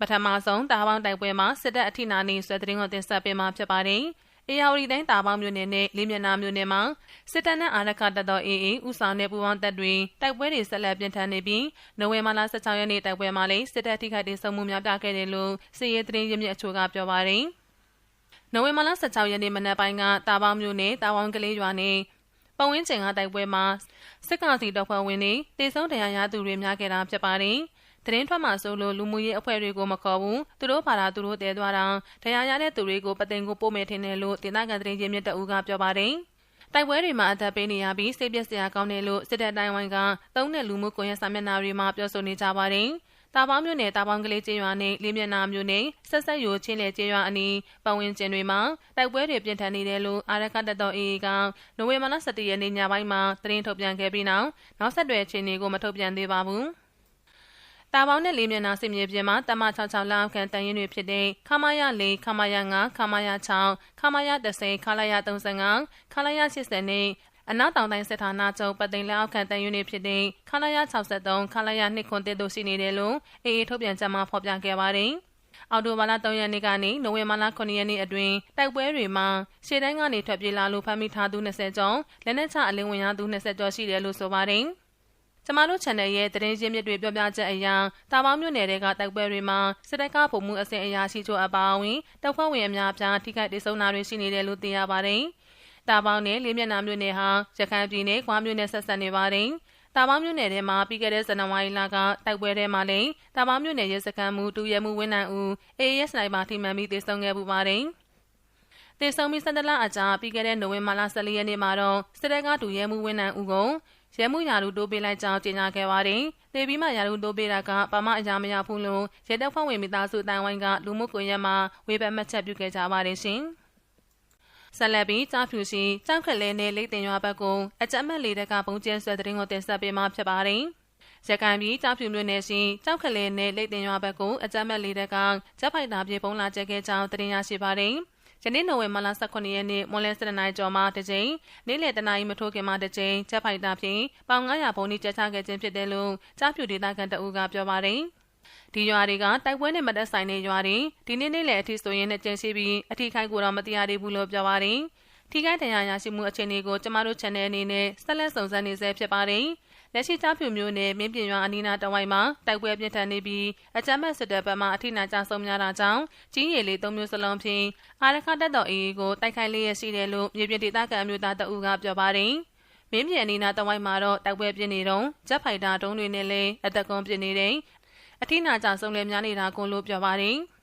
ပထမဆုံးတာပေါင်းတိုက်ပွဲမှာစစ်တပ်အထိနာနေဆွဲသတင်းကိုတင်ဆက်ပေးမှာဖြစ်ပါတယ်။အေယာဝတီတိုင်းတာပေါင်းမြို့နယ်နဲ့လေးမျက်နှာမြို့နယ်မှာစစ်တပ်နဲ့အာရခတပ်တော် AA ဥဆောင်တဲ့ပူးပေါင်းတပ်တွေတိုက်ပွဲတွေဆက်လက်ပြင်းထန်နေပြီးနိုဝင်ဘာလ16ရက်နေ့တိုက်ပွဲမှာလည်းစစ်တပ်ထိခိုက်ဒေဆုံးမှုများပြခဲ့တယ်လို့စစ်ရေးသတင်းရင်းမြစ်အချို့ကပြောပါတယ်။နိုဝင်ဘာလ16ရက်နေ့မနက်ပိုင်းကတာပေါင်းမြို့နယ်တာပေါင်းကလေးရွာနဲ့ ပဝင်းကျင်ကတိုက်ပွဲမှာစစ်ကောင်စီတပ်ဖွဲ့ဝင်တွေတေဆုံးတရားရသူတွေများခဲ့တာဖြစ်ပါတယ်။သတင်းထွက်မှဆိုလို့လူမှုရေးအဖွဲ့တွေကိုမခေါ်ဘူးသူတို့ပါတာသူတို့တဲသွားတာတရားရတဲ့သူတွေကိုပသိမ်ကိုပို့မယ်ထင်တယ်လို့ဒေသခံသတင်းရင်းမြစ်တအူးကပြောပါတယ်တိုက်ပွဲတွေမှာအသက်ပေးနေရပြီးစိတ်ပျက်စရာကောင်းတယ်လို့စစ်တပ်တိုင်းဝိုင်းကသုံးတဲ့လူမှုကွန်ရက်စာမျက်နှာတွေမှာပြောဆိုနေကြပါတယ်။ တာပေါင်းမြို့နယ်တာပေါင်းကလေးကျေးရွာနဲ့လေးမျက်နှာမြို့နယ်ဆက်ဆက်ရိုချင်းလေကျေးရွာအနီးပတ်ဝန်းကျင်တွေမှာတိုက်ပွဲတွေပြင်းထန်နေတယ်လို့အာရကတတော်အေကနိုဝင်ဘာလ17ရက်နေ့ညပိုင်းမှာသတင်းထုတ်ပြန်ခဲ့ပြီးနောက်နောက်ဆက်တွဲအခြေအနေကိုမထုတ်ပြန်သေးပါဘူး။တာပေါင်းနဲ့လေးမျက်နှာစစ်မြေပြင်မှာတမ66လောက်ခံတန်ရင်တွေဖြစ်တဲ့ခမာယ4ခမာယ5ခမာယ6ခမာယ30ခလာယ35ခလာယ80နဲ့ အနောက်တောင်တိုင်းစစ်ဌာနချုပ်ပသိမ်လက်အောက်ခံတန်ရင်တွေဖြစ်တဲ့ခလာယ63ခလာယ2ခွန်တစ်တို့ရှိနေတယ်လို့အေအေထုတ်ပြန်ချက်မှာဖော်ပြခဲ့ပါတယ်။အော်တိုဘာလ3ရက်နေ့ကနေနိုဝင်ဘာလ9ရက်နေ့အတွင်းတိုက်ပွဲတွေမှာရှေ့တန်းကနေထွက်ပြေးလာလို့ဖမ်းမိထားသူ20ကျော်လက်နက်ချအလင်းဝင်ရသူ20ကျော်ရှိတယ်လို့ဆိုပါတယ်။ကျမတို့ channel ရဲ့သတင်းရင်းမြစ်တွေပြောပြချက်အရတာပေါင်းမြို့နယ်တွေကတိုက်ပွဲတွေမှာစစ်တပ်ကပုံမှုအဆင့်အရာရှိချို့အပါအဝင်တပ်ဖွဲ့ဝင်အများပြားထိခိုက်ဒေဆုံးတာတွေရှိနေတယ်လို့သိရပါတယ်။ တာပေါင်းနဲ့လေးမျက်နှာမြို့နယ်ဟာရခိုင်ပြည်နယ်ခွာမြို့နယ်ဆက်ဆက်နေပါတယ်။တာပေါင်းမြို့နယ်ထဲမှာပြီးခဲ့တဲ့ဇန်နဝါရီလကတိုက်ပွဲထဲမှာလည်းတာပေါင်းမြို့နယ်ရဲစခန်းမှုတူရဲမှုဝင်းနိုင်ဦး AAS နိုင်မှာထိမှန်ပြီးဒေဆုံးခဲ့ပူပါတယ်။တေဆုံမီစန္ဒလာအကြပြီးခဲ့တဲ့နိုဝင်ဘာလ14ရက်နေ့မှာတော့စစ်တပ်ကတူရဲမှုဝင်းနိုင်ဦးကိုရဲမှုရာထူးတိုးပေးလိုက်ကြောင်းကြေညာခဲ့ပါတယ်။နေပြီးမှရာထူးတိုးပေးတာကဘာမှအရာမရဘူးလို့ရဲတပ်ဖွဲ့ဝင်မိသားစုတိုင်ဝိုင်းကလူမှုကွန်ရက်မှာဝေဖန်မှတ်ချက်ပြုခဲ့ကြပါတယ်ရှင်။ ဆက်လက်ပြီးကြားဖြူရှိကြောက်ခလဲနဲ့လိတ်တင်ရွာဘက်ကိုအကြမ်းမဲ့လေတပ်ကပုံကျဲဆွဲတဲ့ရင်ကိုတင်ဆက်ပေးမှဖြစ်ပါတယ်။ရခိုင်ပြည်ကြောက်ဖြူမြို့နယ်ရှိကြောက်ခလဲနဲ့လိတ်တင်ရွာဘက်ကိုအကြမ်းမဲ့လေတပ်ကဂျက်ဖိုက်တာပြေပုံလာကျဲခဲ့ကြောင်းတင်ရရှိပါတယ်။ယနေ့နိုဝင်ဘာလ18ရက်နေ့မွန်လဲ7နိုင်ကျော်မှတစ်ကြိမ်နေ့လယ်တနာရီမထိုးခင်မှတစ်ကြိမ်ချက်ဖိုက်တာဖြင့်ပေါင်900ဘုံဤကျချခဲ့ခြင်းဖြစ်တယ်လို့ကြားဖြူဒေသခံတအူးကပြောပါတယ် ဒီရွာတွေကတိုက်ပွဲနဲ့မတက်ဆိုင်တဲ့ရွာတွေဒီနေ့နေ့လယ်အထိဆိုရင်နဲ့ကျန်ရှိပြီးအထိခိုက်ကိုတော့မသိရသေးဘူးလို့ပြောပါတယ်ထိခိုက်ဒဏ်ရာရရှိမှုအခြေအနေကိုကျမတို့ channel အနေနဲ့ဆက်လက်စုံစမ်းနေဆဲဖြစ်ပါတယ်။လက်ရှိကြားဖြူမျိုးနဲ့မင်းပြင်ရွာအနီးနားတဝိုက်မှာတိုက်ပွဲပြင်းထန်နေပြီးအကြမ်းဖက်စစ်တပ်ဘက်မှအထိနာကြဆုံးများတာကြောင့်ကြီးရည်လေးသုံးမျိုးစလုံးဖြင့်အာရခတက်တော်အေးကိုတိုက်ခိုက်လျက်ရှိတယ်လို့မြေပြင်ဒေသခံအမျိုးသားတအူးကပြောပါတယ်။မင်းပြင်အနီးနားတဝိုက်မှာတော့တိုက်ပွဲပြင်းနေတော့ဂျက်ဖိုက်တာတုံးတွေနဲ့လည်းအသက်ကွန်ပြင်းနေတယ်။ အထိနာကြဆုံးလည်းများနေတာကိုလို့ပြောပါတယ်။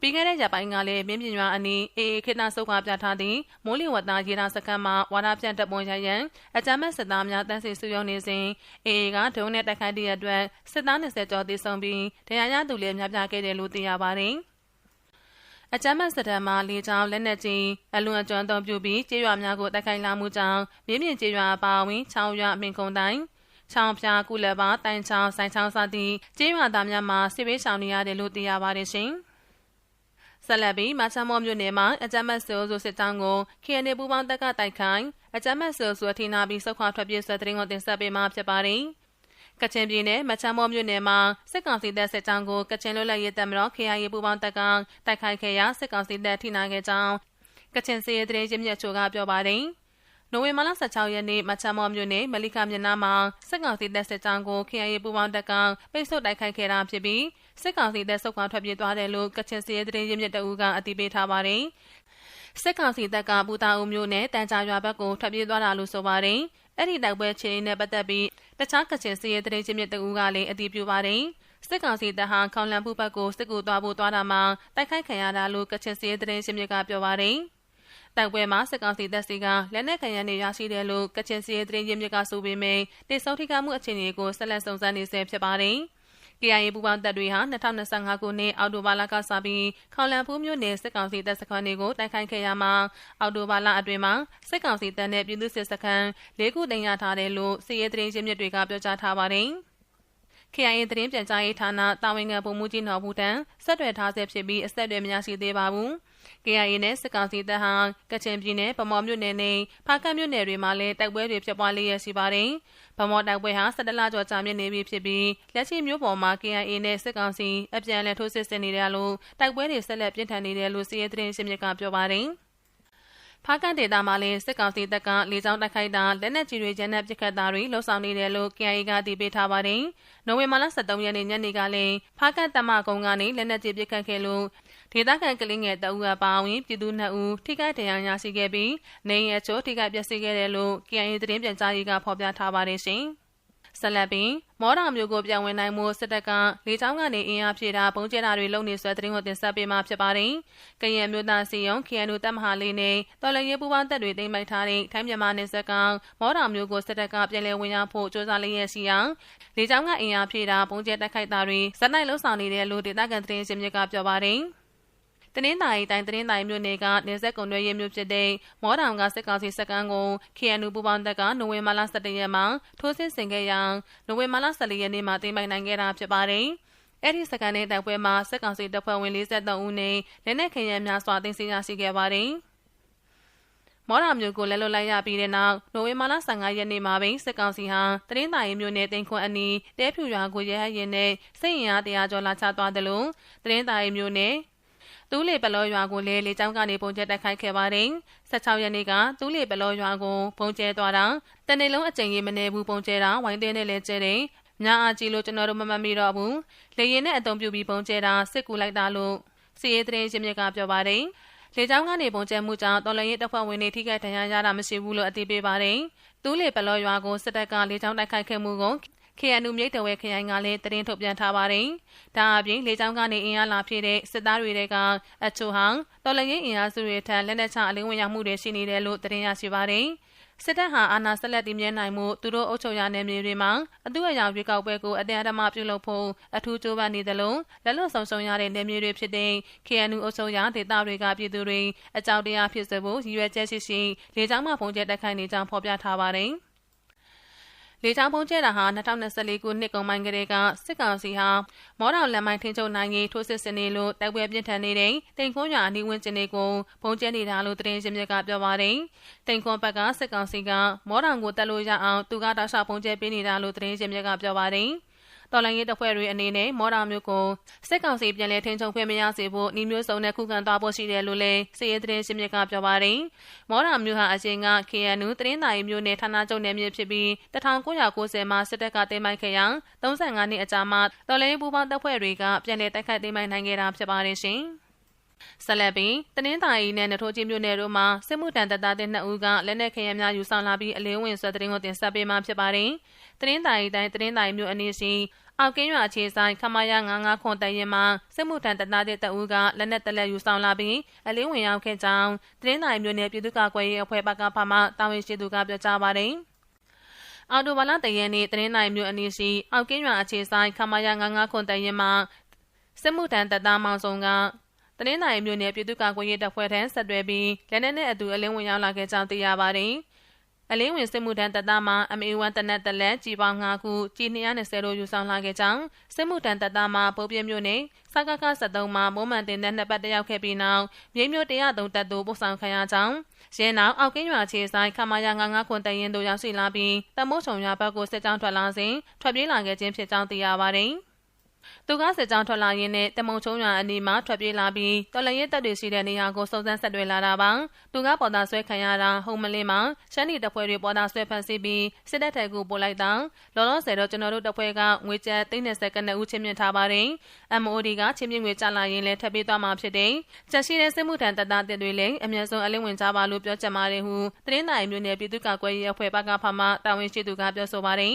ပြီးခဲ့တဲ့ရက်ပိုင်းကလည်းမင်းပြင်းရွာအနီးအေအေခေတ္တစုပ်ကပြထားသည့်မိုးလေဝသရေဒါစခန်းမှာဝါဒပြန့်တပ်ပွန်ရရန်အကြမ်းမဲ့စစ်သားများတန်းစီစုရုံနေစဉ်အေအေကဒုံနဲ့တိုက်ခိုက်တဲ့အတွက်စစ်သား20ကျော်သေဆုံးပြီးဒဏ်ရာရသူလည်းများပြားခဲ့တယ်လို့သိရပါတယ်။အကြမ်းဖက်စစ်တပ်မှလေကြောင်းလက်နက်ကြီးအလွန်အကျွမ်းသုံးပြုပြီးကျေးရွာများကိုတိုက်ခိုက်လာမှုကြောင့်မြင်းမြင့်ကျေးရွာအပါအဝင်ချောင်းရွာအမင်ကုန်းတိုင်း ချောင်းဖျားကုလဘာတိုင်ချောင်းဆိုင်ချောင်းစသည့်ကျေးရွာသားများမှာစစ်ဘေးရှောင်နေရတယ်လို့သိရပါတယ်ရှင်။ဆက်လက်ပြီးမချမောမြို့နယ်မှာအကြမ်းမဲ့ဆိုးဆိုစစ်တောင်းကို KNA ပူပေါင်းတပ်ကတိုက်ခိုင်းအကြမ်းမဲ့ဆိုးဆိုထိနာပြီးစုခွာထွက်ပြေးဆွဲတဲ့ရင်ကိုတင်ဆက်ပေးမှာဖြစ်ပါတယ်။ကချင်ပြည်နယ်မချမောမြို့နယ်မှာစစ်ကောင်စီတပ်စစ်ကြောင်းကိုကချင်လွတ်လပ်ရေးတပ်မတော် KIA ပူပေါင်းတပ်ကတိုက်ခိုက်ခဲ့ရာစစ်ကောင်စီတပ်ထိနာခဲ့ကြောင်းကချင်စီရေးတရေရင်းမြစ်ချိုကပြောပါတယ်။ နိုဝင်ဘာလ16ရက်နေ့မချမောမြို့နယ်မလိခမြနာမှာစစ်ကောင်စီတပ်စစ်ကြောင်းကို KIA ပူပေါင်းတပ်ကပိတ်ဆို့တိုက်ခိုက်ခဲ့တာဖြစ်ပြီးစစ်ကောင်စီတပ်ဆုတ်ခွာထွက်ပြေးသွားတယ်လို့ကချင်စီရဲတရင်ရင်းမြစ်တအူးကအတည်ပြုထားပါတယ်။စစ်ကောင်စီတပ်ကပူတာအုံမျိုးနဲ့တန်ကြာရွာဘက်ကိုထွက်ပြေးသွားတာလို့ဆိုပါတယ်။အဲ့ဒီတိုက်ပွဲချင်းနဲ့ပတ်သက်ပြီးတခြားကချင်စီရဲတရင်ရင်းမြစ်တအူးကလည်းအတည်ပြုပါတယ်။စစ်ကောင်စီတပ်ဟာခေါင်လန်ဖူးဘက်ကိုစစ်ကူသွားဖို့သွားတာမှာတိုက်ခိုက်ခံရတာလို့ကချင်စီရဲတရင်ရင်းမြစ်ကပြောပါတယ်။ တိုက်ပွဲမှာစစ်ကောင်စီတပ်စီကလက်နက်ခံရနေရရှိတယ်လို့ကချင်စီရဲတရင်ရင်းမြစ်ကဆိုပေမယ့်တိစုံထိကမှုအခြေအနေကိုဆက်လက်စုံစမ်းနေဆဲဖြစ်ပါတယ်။ KIA ပူးပေါင်းတပ်တွေဟာ2025ခုနှစ်အောက်တိုဘာလကစပြီးခေါလန်ဖူးမြို့နယ်စစ်ကောင်စီတပ်စခန်းတွေကိုတိုက်ခိုက်ခဲ့ရမှာအောက်တိုဘာလအတွင်းမှာစစ်ကောင်စီတပ်နဲ့ပြည်သူ့စစ်စခန်း၄ခုတင်ရထားတယ်လို့စစ်ရေးသတင်းရင်းမြစ်တွေကပြောကြားထားပါတယ်။ KIA သတင်းပြန်ကြားရေးဌာနတာဝန်ခံပုံမှုကြီးနော်ဘူးတန်ဆက်သွယ်ထားဆဲဖြစ်ပြီးအဆက်အသွယ်မရရှိသေးပါဘူး KIA နဲ့စစ်ကောင်စီတပ်ဟာကချင်ပြည်နယ်ဗမော်မြို့နယ်နဲ့ဖားကတ်မြို့နယ်တွေမှာလည်းတိုက်ပွဲတွေဖြစ်ပွားလျက်ရှိပါတယ်။ဗမော်တိုက်ပွဲဟာ17လကျော်ကြာမြင့်နေပြီဖြစ်ပြီးလက်ရှိမြို့ပေါ်မှာ KIA နဲ့စစ်ကောင်စီအပြန်အလှန်ထိုးစစ်ဆင်နေတယ်လို့တိုက်ပွဲတွေဆက်လက်ပြင်းထန်နေတယ်လို့စီးရဲသတင်းရှင်မြစ်ကပြောပါတယ်။ဖားကန်ဒေတာမှာလည်းစစ်ကောင်စီတပ်ကလေကြောင်းတိုက်ခိုက်တာလက်နက်ကြီးတွေကျန်းတဲ့ပစ်ခတ်တာတွေလှုပ်ဆောင်နေတယ်လို့ KIA ကတည်ပေးထားပါတယ်။နိုဝင်ဘာလ23ရက်နေ့ညနေကလည်းဖားကန်တမကုန်းကနေလက်နက်ကြီးပစ်ခတ်ခဲ့လို့ ဒေသခံကလေးငယ်တအူအပါအဝင်ပြည်သူနှစ်ဦးထိခိုက်ဒဏ်ရာရရှိခဲ့ပြီးနေအိမ်အချို့ထိခိုက်ပျက်စီးခဲ့တယ်လို့ KIA သတင်းပြန်ကြားရေးကဖော်ပြထားပါတယ်ရှင်။ဆက်လက်ပြီးမော်တော်မျိုးကိုပြန်ဝင်နိုင်မှုစစ်တပ်ကလေကြောင်းကနေအင်အားဖြည့်တာပုံကျဲတာတွေလုပ်နေဆွဲသတင်းကိုတင်ဆက်ပေးမှာဖြစ်ပါတယ်။ကရင်မျိုးသားစီယုံ KNU တပ်မဟာလေးနဲ့တော်လရေးပူပေါင်းတပ်တွေတင်ပိုက်ထားတဲ့ထိုင်းမြန်မာနယ်စပ်ကမော်တော်မျိုးကိုစစ်တပ်ကပြန်လည်ဝင်ရောက်ဖို့ကြိုးစားလျက်ရှိအောင်လေကြောင်းကအင်အားဖြည့်တာပုံကျဲတိုက်ခိုက်တာတွေဇက်နိုင်လှုပ်ဆောင်နေတယ်လို့ဒေသခံသတင်းရှင်မြစ်ကပြောပါတယ်။ တနင်္သာရီတိုင်းတနင်္သာရီမြို့နယ်ကနေဆက်ကုံရွေးမြို့ဖြစ်တဲ့မောတောင်ကစစ်ကောင်စီစကန်ကို KNU ပူပေါင်းတပ်ကနိုဝင်ဘာလ17ရက်မှာထိုးစစ်ဆင်ခဲ့ရာနိုဝင်ဘာလ14ရက်နေ့မှာသိမ်းပိုက်နိုင်ခဲ့တာဖြစ်ပါတယ်။အဲ့ဒီစကန်တဲ့တိုက်ပွဲမှာစစ်ကောင်စီတပ်ဖွဲ့ဝင်43ဦးနဲ့လက်နက်ခဲယမ်းများစွာသိမ်းဆည်းရရှိခဲ့ပါတယ်။မော်ရာမျိုးကိုလက်လွတ်လိုက်ရပြီးတဲ့နောက်နိုဝင်ဘာလ15ရက်နေ့မှာပင်စစ်ကောင်စီဟာတရင်တာရီမျိုးနယ်တင်ခွန်အနီးတဲဖြူရွာကိုရဲဟရင်နဲ့စိတ်ရင်အားတရားကျော်လာချသွားတယ်လို့တရင်တာရီမျိုးနယ် တူးလေပလောရွာကိုလည်းလေကြောင်းကနေပုံကျဲတိုက်ခိုက်ခဲ့ပါတယ်။16ရက်နေ့ကတူးလေပလောရွာကိုပုံကျဲသွားတာတနေ့လုံးအကြိမ်ကြီးမနေဘူးပုံကျဲတာဝိုင်းတင်းနဲ့လည်းကျဲတယ်။ညာအားကြီးလို့ကျွန်တော်တို့မမှတ်မိတော့ဘူး။လေရင်နဲ့အုံပြုပြီးပုံကျဲတာစစ်ကူလိုက်တာလို့စီရေးသတင်းရှင်မြစ်ကပြောပါတယ်။လေကြောင်းကနေပုံကျဲမှုကြောင့်တော်လရင်တပ်ဖွဲ့ဝင်တွေထိခိုက်ဒဏ်ရာရတာမရှိဘူးလို့အသိပေးပါတယ်။တူးလေပလောရွာကိုစစ်တပ်ကလေကြောင်းတိုက်ခိုက်ခဲ့မှုကို KNU မြိတ်တဝဲခရိုင်ကလည်းတရင်ထုတ်ပြန်ထားပါတယ်။ဒါအပြင်လေကြောင်းကနေအင်အားလာဖြစ်တဲ့စစ်သားတွေကအချို့ဟောင်းတော်လရင်အင်အားစုတွေထံလက်နက်ချအလင်းဝင်ရောက်မှုတွေရှိနေတယ်လို့တရင်ရရှိပါတယ်။စစ်တပ်ဟာအာဏာဆက်လက်တည်မြဲနိုင်မှုသူတို့အုပ်ချုပ်ရနယ်မြေတွေမှာအတူအယောင်ရွေးကောက်ပွဲကိုအတင်းအဓမ္မပြုလုပ်ဖို့အထူးကြိုးပမ်းနေသလိုလက်လွတ်ဆုံဆုံရတဲ့နယ်မြေတွေဖြစ်တဲ့ KNU အုပ်ချုပ်ရဒေသတွေကပြည်သူတွေအကြောက်တရားဖြစ်စေဖို့ရည်ရွယ်ချက်ရှိရှိလေကြောင်းမှဖုန်ကျဲတက်ခိုင်နေကြောင်းဖော်ပြထားပါတယ်။ လေကြောင်းပုံကျဲတာဟာ2024ခုနှစ်ကုန်ပိုင်းကလေးကစစ်ကောင်စီဟာမော်တော်လမ်းမိုင်းထင်းချုပ်နိုင်ရေးထိုးစစ်ဆင်နေလို့တိုက်ပွဲပြင်းထန်နေတဲ့တိန်ခွန်းရွာအနီးဝန်းကျင်တွေကိုပုံကျဲနေတာလို့သတင်းရှင်မြစ်ကပြောပါတယ်။တိန်ခွန်းဘက်ကစစ်ကောင်စီကမော်တော်ကိုတက်လို့ရအောင်သူကတောက်လျှောက်ပုံကျဲပေးနေတာလို့သတင်းရှင်မြစ်ကပြောပါတယ်။ တော်လိုင်းရေးတပ်ဖွဲ့တွေအနေနဲ့မော်တာမျိုးကိုစစ်ကောင်စီပြန်လည်ထင်းချုပ်ခွင့်မရစေဖို့ဤမျိုးစုံနဲ့ခုခံသွားဖို့ရှိတယ်လို့လည်းစစ်ရေးသတင်းရှင်းမြစ်ကပြောပါတယ်။မော်တာမျိုးဟာအချိန်က KNU သတင်းသာရီမျိုးနဲ့ဌာနချုပ်နယ်မြေဖြစ်ပြီး1990မှာစစ်တပ်ကတင်ပိုက်ခဲ့ရာ35နှစ်အကြာမှာတော်လိုင်းပူပေါင်းတပ်ဖွဲ့တွေကပြန်လည်တိုက်ခိုက်တင်ပိုက်နိုင်ခဲ့တာဖြစ်ပါတယ်ရှင်။ ဆက်လက်ပြီးတနင်္သာရီနဲ့နထိုးကြီးမြို့နယ်တို့မှာစစ်မှုထမ်းတပ်သားတဲ့နှစ်ဦးကလက်နက်ခဲယမ်းများယူဆောင်လာပြီးအလင်းဝင်ဆွဲတဲ့တင်ကိုတင်ဆက်ပေးမှာဖြစ်ပါတယ်။တနင်္သာရီတိုင်းတနင်္သာရီမြို့အနီးရှိအောက်ကင်းရွာအခြေဆိုင်ခမာယာ99ခွန်တရင်မှာစစ်မှုထမ်းတပ်သားတဲ့တအူးကလက်နက်တလက်ယူဆောင်လာပြီးအလင်းဝင်ရောက်ခဲ့ကြောင်းတနင်္သာရီမြို့နယ်ပြည်သူ့ကာကွယ်ရေးအဖွဲ့ဘက်ကဖမှတာဝန်ရှိသူကပြောကြားပါတယ်။အော်တိုဘာလတရင်နေ့တနင်္သာရီမြို့အနီးရှိအောက်ကင်းရွာအခြေဆိုင်ခမာယာ99ခွန်တရင်မှာစစ်မှုထမ်းတပ်သားမောင်စုံက တနင်္သာရီမြို့နယ်ပြည်သူ့ကာကွယ်ရေးတပ်ဖွဲ့ထံဆက်သွယ်ပြီးလက်နက်နဲ့အတူအလင်းဝင်ရောက်လာခဲ့ကြောင်းသိရပါတယ်။အလင်းဝင်စစ်မှုထမ်းတပ်သားမှာ MA1 တနက်တလက်ကြီးပေါင်း5ခုကြီး220တို့ယူဆောင်လာခဲ့ကြောင်းစစ်မှုထမ်းတပ်သားမှာပုံပြမြို့နယ်စကခ73မှာမုံမှန်တင်တဲ့နှစ်ပတ်တယောက်ခဲ့ပြီးနောက်မြိတ်မြို့103တပ်တို့ပို့ဆောင်ခံရကြောင်းရင်းနောက်အောက်ကင်းရွာခြေဆိုင်ခမာယာ99ခွန်တရင်တို့ရောက်ရှိလာပြီးတမိုးချုံရွာဘက်ကိုစစ်ကြောင်းထွက်လာစဉ်ထွက်ပြေးလာခဲ့ခြင်းဖြစ်ကြောင်းသိရပါတယ်။ သူကစစ်ကြောင်းထွက်လာရင်းနဲ့တမုံချုံရွာအနီးမှာထွက်ပြေးလာပြီးတော်လရင်တပ်တွေရှိတဲ့နေရာကိုစုံစမ်းဆက်တွေ့လာတာပါသူကပေါ်တာဆွဲခံရတာဟုံမလင်းမှာရှမ်းနီတပ်ဖွဲ့တွေပေါ်တာဆွဲဖမ်းဆီးပြီးစစ်တပ်ထဲကိုပို့လိုက်တာလောလောဆယ်တော့ကျွန်တော်တို့တပ်ဖွဲ့ကငွေကျပ်30ကနဦးချင်းမြင့်ထားပါတယ် MOD ကချင်းမြင့်ငွေကျလာရင်လည်းထပ်ပြေးသွားမှာဖြစ်တယ်ချက်ရှိတဲ့စစ်မှုထမ်းတပ်သားတွေလည်းအများဆုံးအလင်းဝင်ကြပါလို့ပြောချင်ပါတယ်ဟုသတင်းနိုင်မျိုးနယ်ပြည်သူ့ကာကွယ်ရေးအဖွဲ့ဘက်ကဖမှတာဝန်ရှိသူကပြောဆိုပါတယ်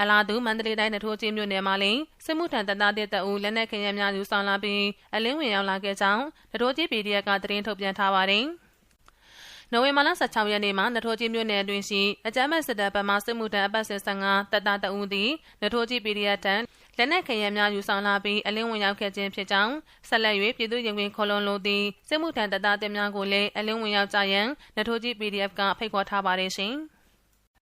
အလားတူမန္တလေးတိုင်းနထိုးချင်းမြို့နယ်မှာလည်းစစ်မှုထမ်းတပ်သားတဲ့တအူလက်နက်ခင်ရများယူဆောင်လာပြီးအလင်းဝင်ရောက်လာခဲ့ကြောင်းနထိုးကြီး PDF ကသတင်းထုတ်ပြန်ထားပါတယ်။နိုဝင်ဘာလ16ရက်နေ့မှာနထိုးကြီးမြို့နယ်အတွင်းရှိအကြမ်းမဲ့စစ်တပ်ဗမာစစ်မှုထမ်းအပတ်စဉ်15တပ်သားတအူသည်နထိုးကြီး PDF တန်းလက်နက်ခဲယမ်းများယူဆောင်လာပြီးအလင်းဝင်ရောက်ခဲ့ခြင်းဖြစ်ကြောင်းဆက်လက်၍ပြည်သူ့ရင်ဝင်ခေါလုံးလို့သည်စစ်မှုထမ်းတပ်သားတင်များကိုလည်းအလင်းဝင်ရောက်ကြရန်နထိုးကြီး PDF ကဖိတ်ခေါ်ထားပါတယ်ရှင်။